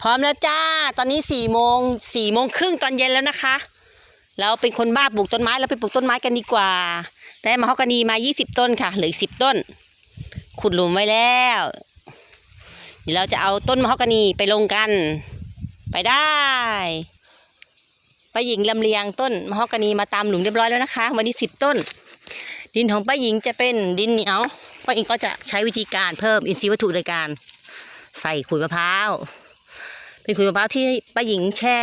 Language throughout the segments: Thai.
พร้อมแล้วจ้า ตอนนี้สี่โมงสี่โมงครึ่งตอนเย็นแล้วนะคะ เราเป็นคนบ้าปลูกต้นไม้เราไปปลูกต้นไม้กันดีกว่า ได้มะฮอกกานีมา 20 ต้นค่ะเหลืออีกสิต้น ขุดหลุมไว้แล้ว เดี๋ยวเราจะเอาต้นมะฮอกกานีไปลงกัน ไปได้ป้าหญิงลำเลียงต้นมะฮอกกานีมาตามหลุมเรียบร้อยแล้วนะคะ วันนี้สิบต้น ดินของป้าหญิงจะเป็นดินเหนียวป้าหญิงก็จะใช้วิธีการเพิ่มอินทรีย์วัตถุโดยการ ใส่ขุยมะพร้าว เป็นขุยมะพร้าวที่ป้าหญิงแช่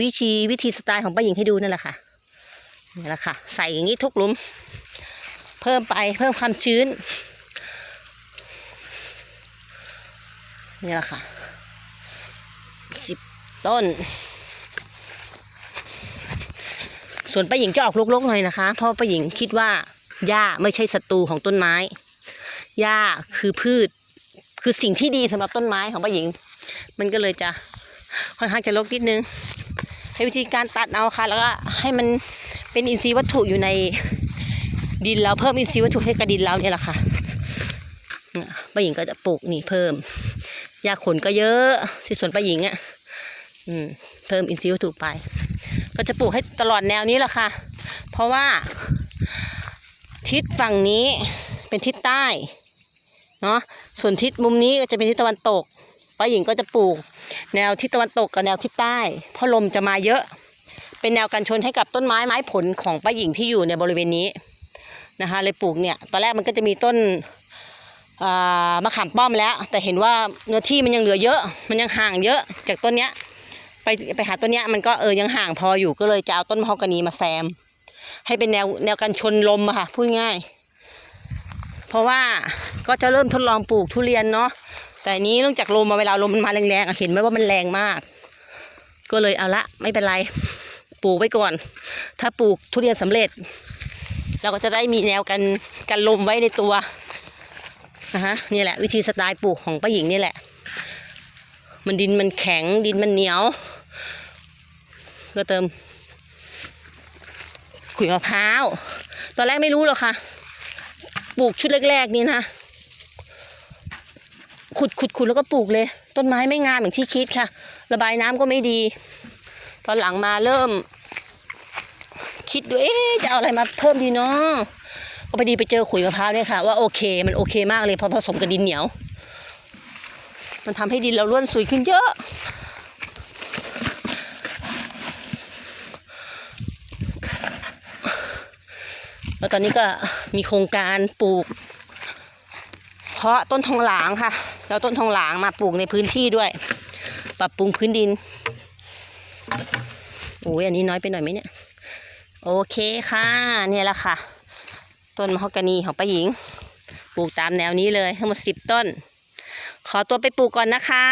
วิธีวิธีสไตล์ของป้าหญิงให้ดูนั่นแหละค่ะนี่แหละค่ะ ใส่อย่างนี้ทุกหลุม เพิ่มไปเพิ่มความชื้นนี่แหละค่ะสิบต้น ส่วนป้าหญิงจะออกลกๆหน่อยนะคะ เพราะป้าหญิงคิดว่าหญ้าไม่ใช่ศัตรูของต้นไม้หญ้าคือพืช คือสิ่งที่ดีสำหรับต้นไม้ของป้าหญิง มันก็เลยจะ ค่อนข้างจะรกนิดนึงใช้วิธีการตัดเอาค่ะ แล้วก็ให้มันเป็นอินทรีย์วัตถุอยู่ในดินเราเพิ่มอินทรีย์วัตถุให้กับดินเราเนี่ยแหละค่ะเนี่ยป้าหญิงก็จะปลูกนี่เพิ่มหญ้าขนก็เยอะ ที่สวนป้าหญิงอะอืมเพิ่มอินทรีย์วัตถุไป ก็จะปลูกให้ตลอดแนวนี้แหละค่ะ เพราะว่า ทิศฝั่งนี้เป็นทิศใต้เนาะส่วนทิศมุมนี้ก็จะเป็นทิศตะวันตก ป้าหญิงก็จะปลูก แนวทิศตะวันตกกับแนวทิศใต้เพราะลมจะมาเยอะ เป็นแนวกันชนให้กับต้นไม้ไม้ผลของป้าหญิงที่อยู่ในบริเวณนี้นะคะเลยปลูกเนี่ยตอนแรกมันก็จะมีต้นมะขามป้อมแล้ว แต่เห็นว่าเนื้อที่มันยังเหลือเยอะ มันยังห่างเยอะจากต้นเนี้ยไปไปหาต้นเนี้ยมันก็เออยังห่างพออยู่ก็เลยจะเอาต้นมะฮอกกานีมาแซม ให้เป็นแนวแนวกันชนลมอะค่ะพูดง่าย เพราะว่าก็จะเริ่มทดลองปลูกทุเรียนเนาะ แต่อันนี้เนื่องจากลมมาเวลาลมมันมาแรงๆเห็นไหมว่ามันแรงมาก ก็เลยเอาละไม่เป็นไรปลูกไว้ก่อน ถ้าปลูกทุเรียนสำเร็จ เราก็จะได้มีแนวกันกันลมไว้ในตัวนะคะนี่แหละวิธีสไตล์ปลูกของป้าหญิงนี่แหละ มันดินมันแข็งดินมันเหนียว ก็เติมขุยมะพร้าว ตอนแรกไม่รู้หรอกค่ะ ปลูกชุดแรกๆนี่นะ ขุดขุดขุดแล้วก็ปลูกเลย ต้นไม้ไม่งามอย่างที่คิดค่ะ ระบายน้ำก็ไม่ดี ตอนหลังมาเริ่ม คิดดูเอ๊จะเอาอะไรมาเพิ่มดีเนาะก็พอดีไปเจอขุยมะพร้าวเนี่ยค่ะ ว่าโอเคมันโอเคมากเลยพอผสมกับดินเหนียว มันทำให้ดินเราร่วนซุยขึ้นเยอะ แล้วตอนนี้ก็มีโครงการปลูก เพาะต้นทองหลางค่ะ เราต้นทองหลางมาปลูกในพื้นที่ด้วย ปรับปรุงพื้นดินโอ้ยอันนี้น้อยไปหน่อยไหมเนี่ย โอเคค่ะ เนี่ยแหละค่ะ ต้นมะฮอกกานีของป้าหญิง ปลูกตามแนวนี้เลยทั้งหมดสิบต้น ขอตัวไปปลูกก่อนนะคะ